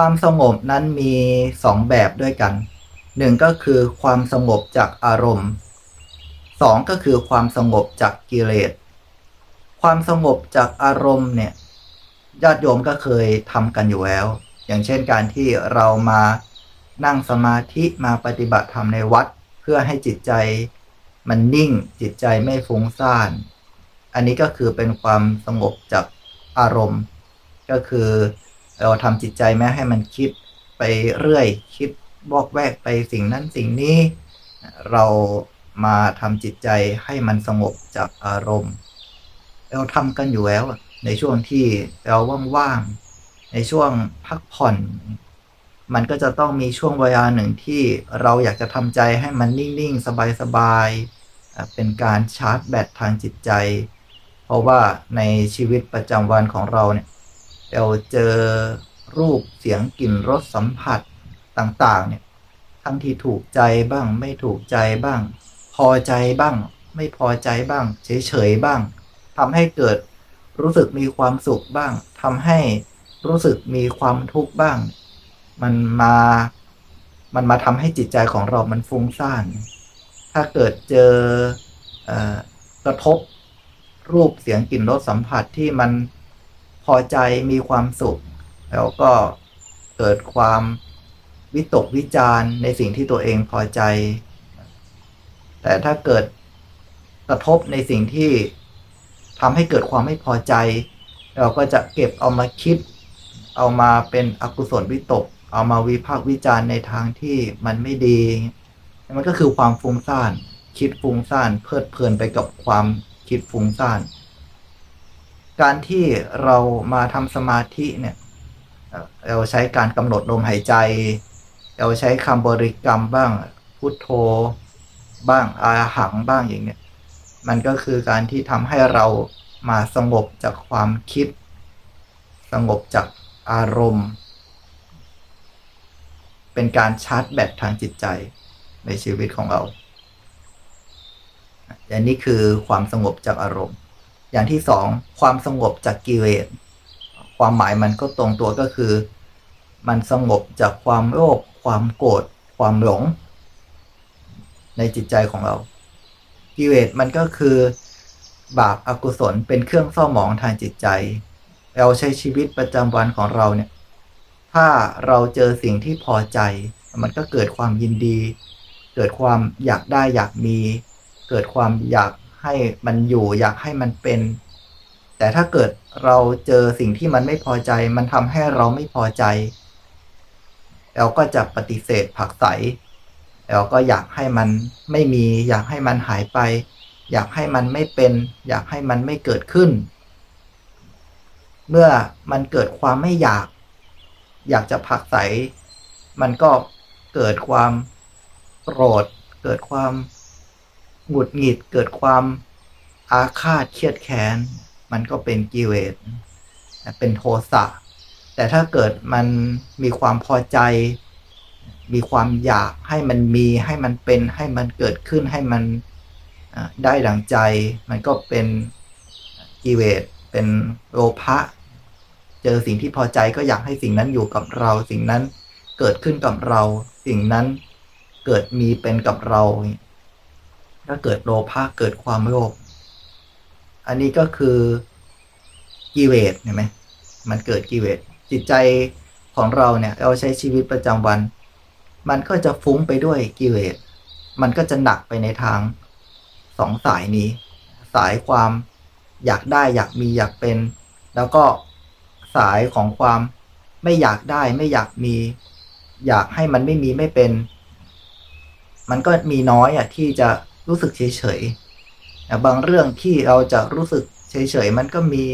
ความสงบนั้นมีสองแบบด้วยกันหนึ่งก็คือความสงบจากอารมณ์สองก็คือความสงบจากกิเลส ความสงบจากอารมณ์เนี่ยญาติโยมก็เคยทำกันอยู่แล้ว อย่างเช่นการที่เรามานั่งสมาธิมาปฏิบัติธรรมในวัด เพื่อให้จิตใจมันนิ่งจิตใจไม่ฟุ้งซ่าน อันนี้ก็คือเป็นความสงบจากอารมณ์ ก็คือ เราทำจิตใจไม่ให้มันคิดไปเรื่อย คิดบอกแวกไปสิ่งนั้นสิ่งนี้ เรามาทำจิตใจให้มันสงบจากอารมณ์ เราทำกันอยู่แล้วในช่วงที่เราว่างๆในช่วงพักผ่อน มันก็จะต้องมีช่วงเวลาหนึ่งที่เราอยากจะทำใจให้มันนิ่งๆ สบายๆเป็นการชาร์จแบตทางจิตใจ เพราะว่าในชีวิตประจำวันของเราเนี่ย เราเจอรูปเสียงกลิ่นรสสัมผัสต่างๆ เนี่ย ทั้งที่ถูกใจบ้าง ไม่ถูกใจบ้าง พอใจบ้าง ไม่พอใจบ้าง เฉยๆบ้างทำให้เกิดรู้สึกมีความสุขบ้างทำให้รู้สึกมีความทุกข์บ้าง มันมา มันมาทำให้จิตใจของเรามันฟุ้งซ่าน ถ้าเกิดเจอกระทบรูปเสียงกลิ่นรสสัมผัสที่มัน พอใจมีความสุข แล้วก็เกิดความวิตกวิจารในสิ่งที่ตัวเองพอใจ แต่ถ้าเกิดกระทบในสิ่งที่ทำให้เกิดความไม่พอใจ เราก็จะเก็บเอามาคิด เอามาเป็นอกุศลวิตก เอามาวิพากษ์วิจารณ์ในทางที่มันไม่ดี มันก็คือความฟุ้งซ่าน คิดฟุ้งซ่าน เพลิดเพลินไปกับความคิดฟุ้งซ่าน การที่เรามาทำสมาธิเนี่ยเราใช้การกำหนดลมหายใจ เราใช้คำบริกรรมบ้างพุทโธบ้างอาหังบ้างอย่างเนี้ยมันก็คือการที่ทำให้เรามาสงบจากความคิด สงบจากอารมณ์ เป็นการชาร์จแบตทางจิตใจในชีวิตของเราอย่นี้คือความสงบจากอารมณ์ อย่างที่สองความสงบจากกิเลสความหมายมันก็ตรงตัวก็คือ มันสงบจากความโลภความโกรธความหลง ในจิตใจของเรากิเลสมันก็คือบาปอากุศลเป็นเครื่องเศร้าหมองทางจิตใจ เราใช้ชีวิตประจำวันของเราเนี่ย ถ้าเราเจอสิ่งที่พอใจ มันก็เกิดความยินดี เกิดความอยากได้อยากมี เกิดความอยาก ให้มันอยู่ อยากให้มันเป็น แต่ถ้าเกิดเราเจอสิ่งที่มันไม่พอใจ มันทำให้เราไม่พอใจเราก็จะปฏิเสธผักใสเราก็อยากให้มันไม่มี อยากให้มันหายไป อยากให้มันไม่เป็น อยากให้มันไม่เกิดขึ้น เมื่อมันเกิดความไม่อยาก อยากจะผักใส มันก็เกิดความโกรธ เกิดความ หงุดหงิดเกิดความอาฆาตเครียดแค้นมันก็เป็นกิเลสเป็นโทสะแต่ถ้าเกิดมันมีความพอใจ มีความอยากให้มันมีให้มันเป็นให้มันเกิดขึ้นให้มันได้ดังใจ มันก็เป็นกิเลสเป็นโลภะเจอสิ่งที่พอใจก็อยากให้สิ่งนั้นอยู่กับเรา สิ่งนั้นเกิดขึ้นกับเรา สิ่งนั้นเกิดมีเป็นกับเรา ถ้าเกิดโลภะเกิดความโลภอันนี้ก็คือกิเลสเห็นไหมมันเกิดกิเลสจิตใจของเราเนี่ยเราใช้ชีวิตประจำวัน มันก็จะฟุ้งไปด้วยกิเลสมันก็จะหนักไปในทางสองสายนี้ สายความอยากได้อยากมีอยากเป็น แล้วก็สายของความไม่อยากได้ไม่อยากมี อยากให้มันไม่มีไม่เป็น มันก็มีน้อยอะที่จะ รู้สึกเฉยเฉยบางเรื่องที่เราจะรู้สึกเฉยเฉยมันก็มี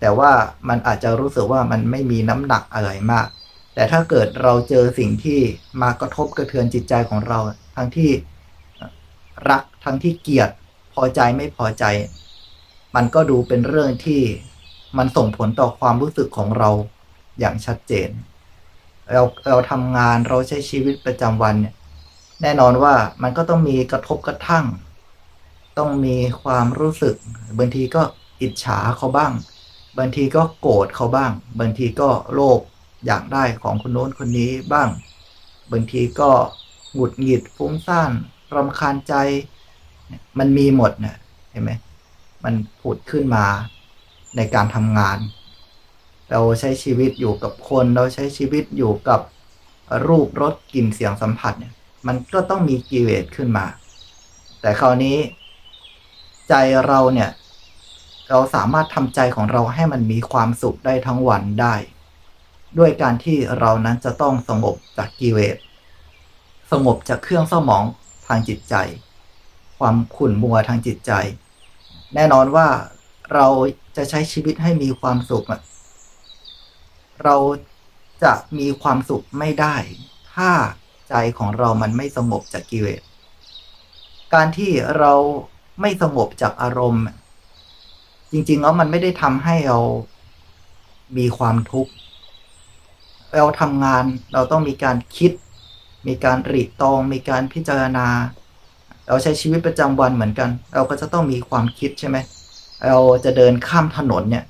แต่ว่ามันอาจจะรู้สึกว่ามันไม่มีน้ำหนักอะไรมาก แต่ถ้าเกิดเราเจอสิ่งที่มากระทบกระเทือนจิตใจของเรา ทั้งที่รักทั้งที่เกลียดพอใจไม่พอใจ มันก็ดูเป็นเรื่องที่มันส่งผลต่อความรู้สึกของเราอย่างชัดเจน เราเราทำงานเราใช้ชีวิตประจำวันเนี่ย แน่นอนว่ามันก็ต้องมีกระทบกระทั่ง ต้องมีความรู้สึก บางทีก็อิจฉาเขาบ้าง บางทีก็โกรธเขาบ้าง บางทีก็โลภอยากได้ของคนโน้นคนนี้บ้าง บางทีก็หงุดหงิดฟุ้งซ่านรำคาญใจ มันมีหมดเนี่ยเห็นไหมมันผุดขึ้นมาในการทำงาน เราใช้ชีวิตอยู่กับคน เราใช้ชีวิตอยู่กับรูปรสกลิ่นเสียงสัมผัสเนี่ย มันก็ต้องมีกิเลสขึ้นมา แต่คราวนี้ ใจเราเนี่ย เราสามารถทำใจของเราให้มันมีความสุขได้ทั้งวันได้ ด้วยการที่เรานั้นจะต้องสงบจากกิเลสสงบจากเครื่องเศร้าหมองทางจิตใจ ความขุ่นมัวทางจิตใจ แน่นอนว่าเราจะใช้ชีวิตให้มีความสุขเราจะมีความสุขไม่ได้ ถ้า ใจของเรามันไม่สงบจากกิเลส การที่เราไม่สงบจากอารมณ์ จริงๆแล้วมันไม่ได้ทำให้เรามีความทุกข์ เราทำงานเราต้องมีการคิด มีการตรีตอง มีการพิจารณา เราใช้ชีวิตประจำวันเหมือนกัน เราก็จะต้องมีความคิดใช่ไหมเราจะเดินข้ามถนนเนี่ย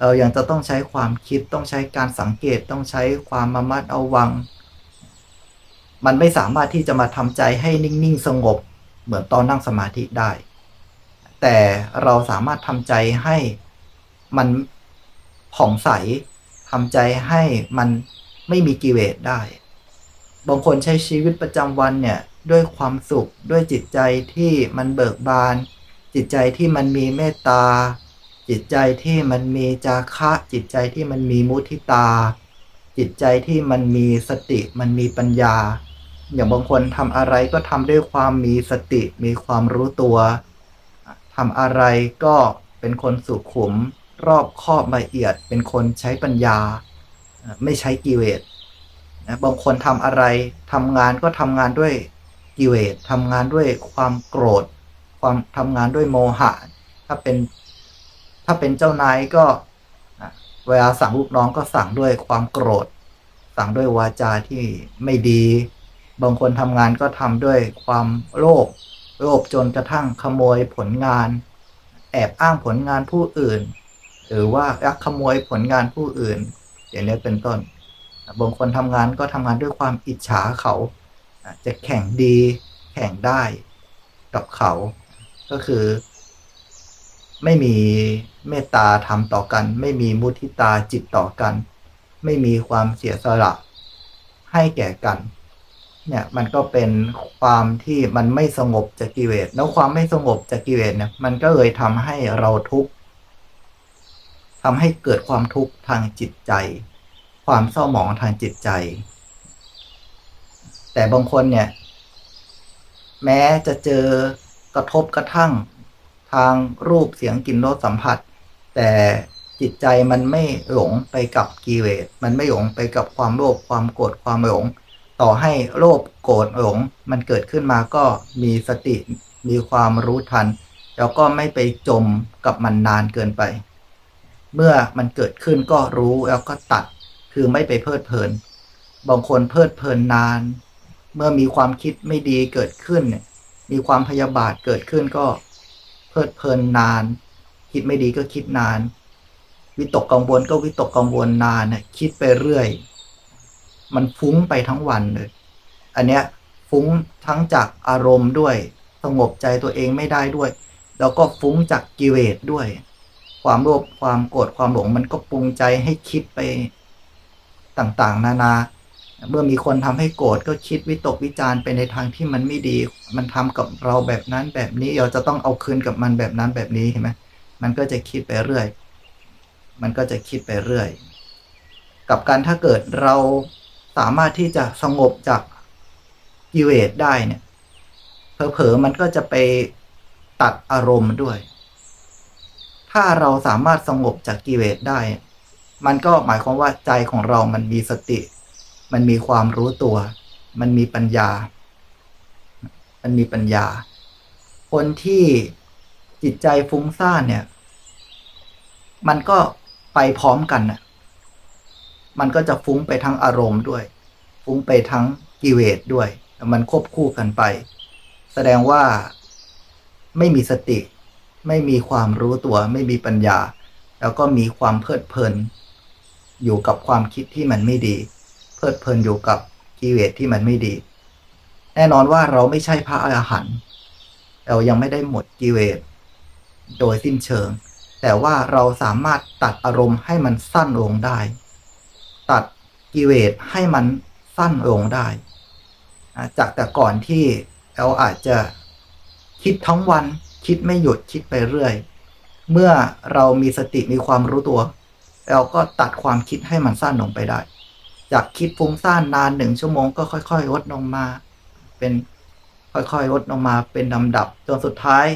เรายังจะต้องใช้ความคิดต้องใช้การสังเกตต้องใช้ความมามัดเอาวัง มันไม่สามารถที่จะมาทำใจให้นิ่งๆ สงบ เหมือนตอนนั่งสมาธิได้ แต่เราสามารถทำใจให้มันผ่องใสทำใจให้มันไม่มีกิเลสได้ บางคนใช้ชีวิตประจำวันเนี่ยด้วยความสุขด้วยจิตใจที่มันเบิกบาน จิตใจที่มันมีเมตตา จิตใจที่มันมีจาคะ จิตใจที่มันมีมุทิตา จิตใจที่มันมีสติมันมีปัญญา อย่างบางคนทำอะไรก็ทำด้วยความมีสติ มีความรู้ตัวทำอะไรก็เป็นคนสุขุม รอบคอบละเอียด เป็นคนใช้ปัญญา ไม่ใช้กิเลสนะบางคนทำอะไรทำงานก็ทำงานด้วยกิเลสทำงานด้วยความโกรธ ความทำงานด้วยโมหะ ถ้าเป็นถ้าเป็นเจ้านายก็เวลาสั่งลูกน้องก็สั่งด้วยความโกรธ สั่งด้วยวาจาที่ไม่ดี บางคนทำงานก็ทำด้วยความโลภโลภจนกระทั่งขโมยผลงาน แอบอ้างผลงานผู้อื่น หรือว่ารักขโมยผลงานผู้อื่น อย่างนี้เป็นต้นบางคนทำงานก็ทำงานด้วยความอิจฉาเขาจะแข่งดี แข่งได้กับเขา ก็คือ ไม่มีเมตตาทำต่อกัน ไม่มีมุทิตาจิตต่อกัน ไม่มีความเสียสละให้แก่กัน เนี่ยมันก็เป็นความที่มันไม่สงบจากกิเลสแล้วความไม่สงบจากกิเลสเนี่ย มันก็เลยทำให้เราทุกข์ทำให้เกิดความทุกข์ทางจิตใจ ความเศร้าหมองทางจิตใจ แต่บางคนเนี่ย แม้จะเจอกระทบกระทั่งทางรูปเสียงกลิ่นรสสัมผัส แต่จิตใจมันไม่หลงไปกับกิเลสมันไม่หลงไปกับความโลภความโกรธความหลง ต่อให้โลภโกรธหลงมันเกิดขึ้นมาก็มีสติมีความรู้ทัน แล้วก็ไม่ไปจมกับมันนานเกินไป เมื่อมันเกิดขึ้นก็รู้แล้วก็ตัดคือไม่ไปเพลิดเพลิน บางคนเพลิดเพลินนาน เมื่อมีความคิดไม่ดีเกิดขึ้น มีความพยาบาทเกิดขึ้นก็ เพลิดเพลินนาน คิดไม่ดีก็คิดนาน วิตกกังวลก็วิตกกังวลนานเนี่ยคิดไปเรื่อย มันฟุ้งไปทั้งวันเลย อันเนี้ยฟุ้งทั้งจากอารมณ์ด้วย สงบใจตัวเองไม่ได้ด้วย แล้วก็ฟุ้งจากกิเลสด้วย ความโลภความโกรธความหลงมันก็ปรุงใจให้คิดไปต่างๆ นานา เมื่อมีคนทำให้โกรธก็คิดวิตกวิจารไปในทางที่มันไม่ดี มันทำกับเราแบบนั้นแบบนี้เราจะต้องเอาคืนกับมันแบบนั้นแบบนี้เห็นไหมมันก็จะคิดไปเรื่อย มันก็จะคิดไปเรื่อย กับการถ้าเกิดเรา สามารถที่จะสงบจากกิเลสได้เนี่ยเผลอๆมันก็จะไปตัดอารมณ์ด้วย ถ้าเราสามารถสงบจากกิเลสได้ มันก็หมายความว่าใจของเรามันมีสติ มันมีความรู้ตัว มันมีปัญญา มันมีปัญญา คนที่จิตใจฟุ้งซ่านเนี่ย มันก็ไปพร้อมกันน่ะ มันก็จะฟุ้งไปทั้งอารมณ์ด้วย ฟุ้งไปทั้งกิเลสด้วย มันควบคู่กันไป แสดงว่าไม่มีสติ ไม่มีความรู้ตัว ไม่มีปัญญา แล้วก็มีความเพลิดเพลิน อยู่กับความคิดที่มันไม่ดี เพลิดเพลินอยู่กับกิเลสที่มันไม่ดี แน่นอนว่าเราไม่ใช่พระอรหันต์เรายังไม่ได้หมดกิเลสโดยสิ้นเชิง แต่ว่าเราสามารถตัดอารมณ์ให้มันสั้นลงได้ ตัดกิเลสให้มันสั้นลงได้ จากแต่ก่อนที่เราอาจจะคิดทั้งวันคิดไม่หยุดคิดไปเรื่อย เมื่อเรามีสติมีความรู้ตัว เราก็ตัดความคิดให้มันสั้นลงไปได้ จากคิดฟุ้งซ่านนานหนึ่งชั่วโมงก็ค่อยๆลดลงมา เป็นค่อยๆลดลงมาเป็นลำดับจนสุดท้าย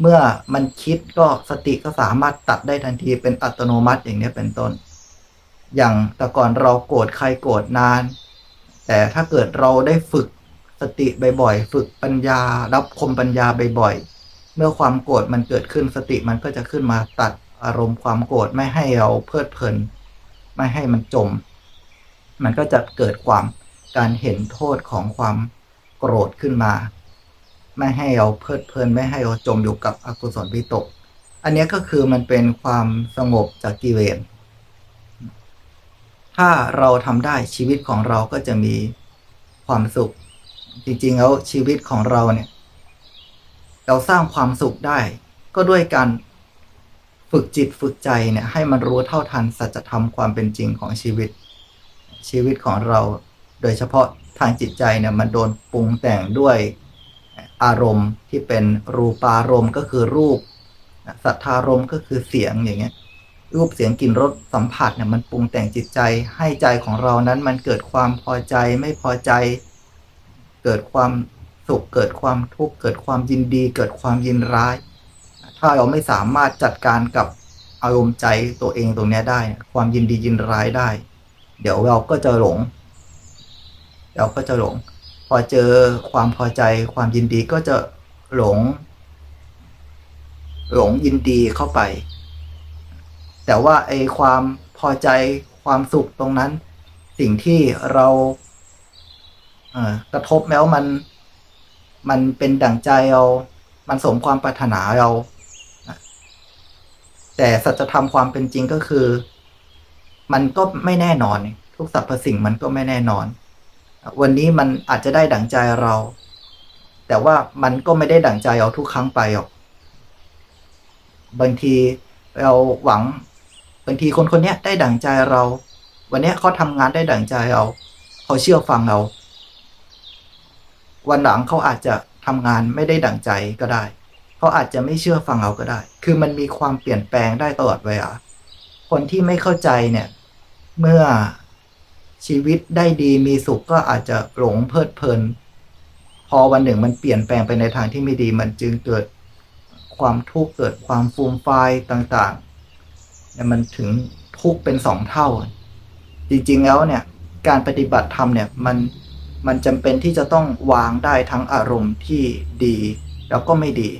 เมื่อมันคิดก็สติก็สามารถตัดได้ทันทีเป็นอัตโนมัติอย่างนี้เป็นต้น อย่างแต่ก่อนเราโกรธใครโกรธนาน แต่ถ้าเกิดเราได้ฝึกสติบ่อยๆ ฝึกปัญญา รับคมปัญญาบ่อยๆ เมื่อความโกรธมันเกิดขึ้นสติมันก็จะขึ้นมาตัดอารมณ์ความโกรธไม่ให้เราเพลิดเพลิน ไม่ให้มันจม มันก็จะเกิดความการเห็นโทษของความโกรธขึ้นมา ไม่ให้เราเพลิดเพลิน ไม่ให้เราจมอยู่กับอกุศลวิตก อันนี้ก็คือมันเป็นความสงบจากกิเลส ถ้าเราทำได้ชีวิตของเราก็จะมีความสุข จริงๆแล้วชีวิตของเราเนี่ย เราสร้างความสุขได้ ก็ด้วยการฝึกจิตฝึกใจเนี่ย ให้มันรู้เท่าทันสัจธรรมความเป็นจริงของชีวิต ชีวิตของเรา โดยเฉพาะทางจิตใจเนี่ยมันโดนปรุงแต่งด้วยอารมณ์ที่เป็นรูปารมณ์ก็คือรูปสัทธารมณ์ก็คือเสียงอย่างเงี้ย รูปเสียงกลิ่นรสสัมผัสเนี่ยมันปรุงแต่งจิตใจ ให้ใจของเรานั้นมันเกิดความพอใจไม่พอใจ เกิดความสุขเกิดความทุกข์เกิดความยินดี เกิดความยินร้าย ถ้าเราไม่สามารถจัดการกับอารมณ์ใจตัวเองตรงนี้ได้ ความยินดียินร้ายได้ เดี๋ยวเราก็จะหลง เราก็จะหลง พอเจอความพอใจความยินดีก็จะหลง หลงยินดีเข้าไป แต่ว่าไอความพอใจความสุขตรงนั้น สิ่งที่เราเกระทบแม้ว่ามัน มันเป็นดั่งใจเรา มันสมความปรารถนาเรา แต่สัจธรรมความเป็นจริงก็คือ มันก็ไม่แน่นอน ทุกสรรพสิ่งมันก็ไม่แน่นอน วันนี้มันอาจจะได้ดั่งใจเรา แต่ว่ามันก็ไม่ได้ดั่งใจเราทุกครั้งไปหรอก บางทีเราหวัง บางทีคนคนนี้ได้ดั่งใจเรา วันนี้เขาทำงานได้ดั่งใจเราเขาเชื่อฟังเรา วันหลังเขาอาจจะทำงานไม่ได้ดั่งใจก็ได้เขาอาจจะไม่เชื่อฟังเราก็ได้ คือมันมีความเปลี่ยนแปลงได้ตลอดเวลาคนที่ไม่เข้าใจเนี่ย เมื่อชีวิตได้ดีมีสุขก็อาจจะหลงเพลิดเพลิน พอวันหนึ่งมันเปลี่ยนแปลงไปในทางที่ไม่ดีมันจึงเกิดความทุกข์เกิดความฟูมไฟายต่างๆ แต่มันถึงทุกเป็นสองเท่า จริงๆแล้วเนี่ยการปฏิบัติธรรมเนี่ยมันมันจำเป็นที่จะต้องวางได้ทั้งอารมณ์ที่ดีแล้วก็ไม่ดี